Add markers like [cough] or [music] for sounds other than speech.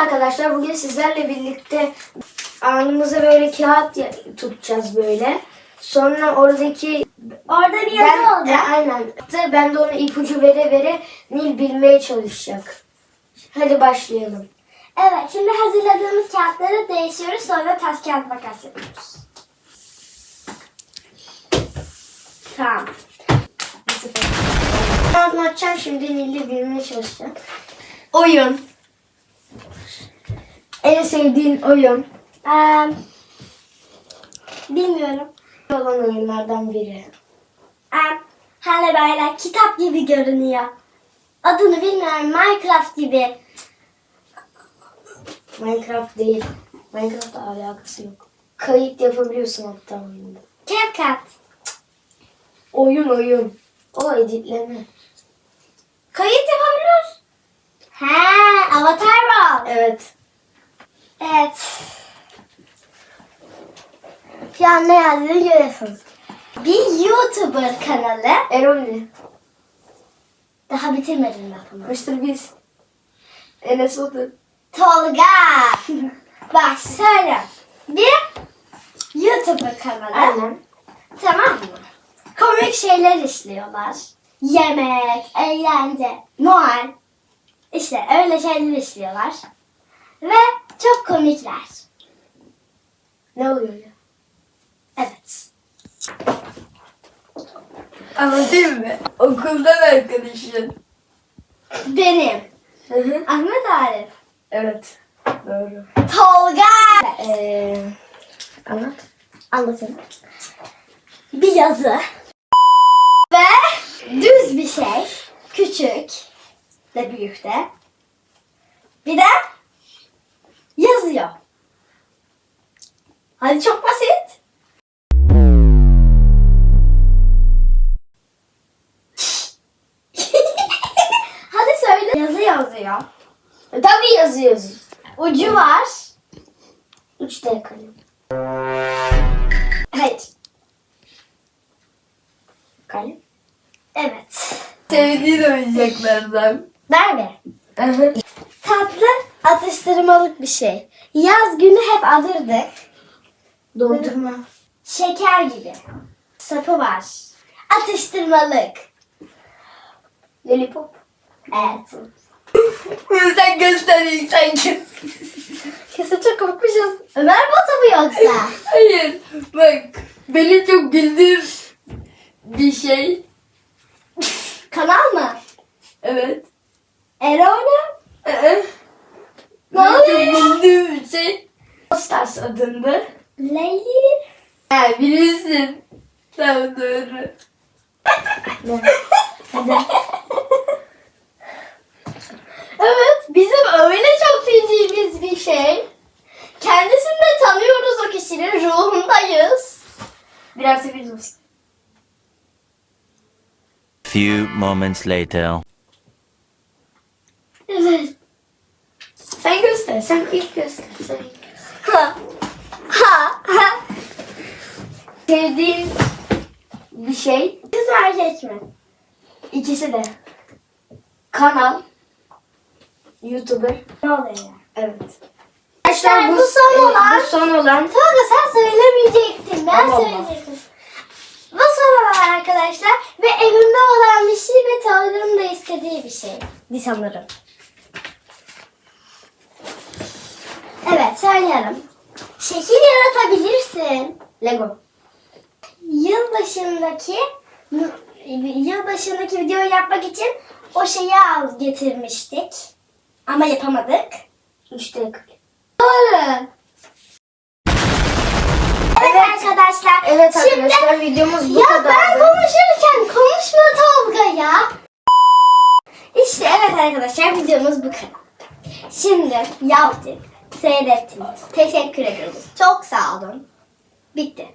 arkadaşlar bugün sizlerle birlikte alnımıza böyle kağıt tutacağız böyle. Sonra oradaki Orada bir ben, yazı olacak. E, aynen. Ben de ona ipucu vere vere Nil bilmeye çalışacak. Hadi başlayalım. Evet şimdi hazırladığımız kağıtları değişiyoruz sonra taş kağıt makas yapıyoruz. Tamam. Ben anlatacağım şimdi Nil'i bilmeye çalışacağım. Oyun. En sevdiğin oyun. Ee, bilmiyorum. olan oyunlardan biri. Ee, hani böyle kitap gibi görünüyor. Adını bilmiyorum Minecraft gibi. Minecraft değil. Minecraft'la alakası yok. Kayıt yapabiliyorsun hatta oyunda. CapCut. Oyun oyun. O editleme. Kayıt yapabiliyoruz. He, Avatar World. Evet. Evet. Şu an ne yazdığını görüyorsunuz. Bir YouTuber kanalı. Erol'di. Daha bitirmedim lafımı. Mr. Beast. Enes Batur. Tolga. [laughs] Bak söyle. Bir YouTuber kanalı. Aynen. Tamam mı? Komik şeyler işliyorlar. Yemek, eğlence, Noel. İşte öyle şeyler işliyorlar. Ve çok komikler. Ne oluyor ya? Evet. Anlatayım mı? Okuldan arkadaşın. Benim. Hı hı. Ahmet Arif. Evet. Doğru. Tolga. Ee, anlat. Anlatayım. Bir yazı. Ve düz bir şey. Küçük. De büyük de. Bir de yazıyor. Hadi çok basit. [laughs] Hadi söyle. Yazı yazıyor. E, Tabii yazıyoruz. Ucu var. Üç D kalem. Hayır. Kalem. Evet. Sevdiğin oyuncaklardan. Hı. Tatlı atıştırmalık bir şey. Yaz günü hep alırdık. Dondurma. Şeker gibi. Sapı var. Atıştırmalık. Lollipop. Evet. Sen göstereyim sanki. Kesin çok korkmuşuz. Ömer Batu mu yoksa? Hayır. Bak. Benim çok güldüğüm bir şey. Kanal mı? Evet. Erol mu? Ee, Ne benim oluyor? çok güldüğüm bir şey. Stars adında. Leyli. Ha bilirsin. Tamam doğru. Hadi. Evet, bizim öyle çok bildiğimiz bir şey. Kendisini de tanıyoruz o kişinin ruhundayız. Bir artı bir. Few moments later. Evet. Sen göster. Sen ilk göster. Sen ilk göster. Sevdiğin bir şey. Kız erkek mi? İkisi de. Kanal. YouTuber. Ne oluyor ya? Evet. Arkadaşlar, bu son olan- Bu son olan. Tolga sen söylemeyecektin. Ben Allah söyleyecektim. Bu sorular arkadaşlar ve evimde olan bir şey ve Tolga'nın da istediği bir şey. Sanırım. Evet söylüyorum. Şekil yaratabilirsin. Lego. Yılbaşındaki yılbaşındaki videoyu yapmak için o şeyi al getirmiştik. Ama yapamadık. 3D kalem. Doğru. Evet, arkadaşlar. Evet Şimdi arkadaşlar videomuz bu ya kadar. ben konuşurken konuşma Tolga ya. İşte evet arkadaşlar videomuz bu kadar. Şimdi yaptık. Seyrettiniz. Teşekkür ederiz. Çok sağ olun. Bitti.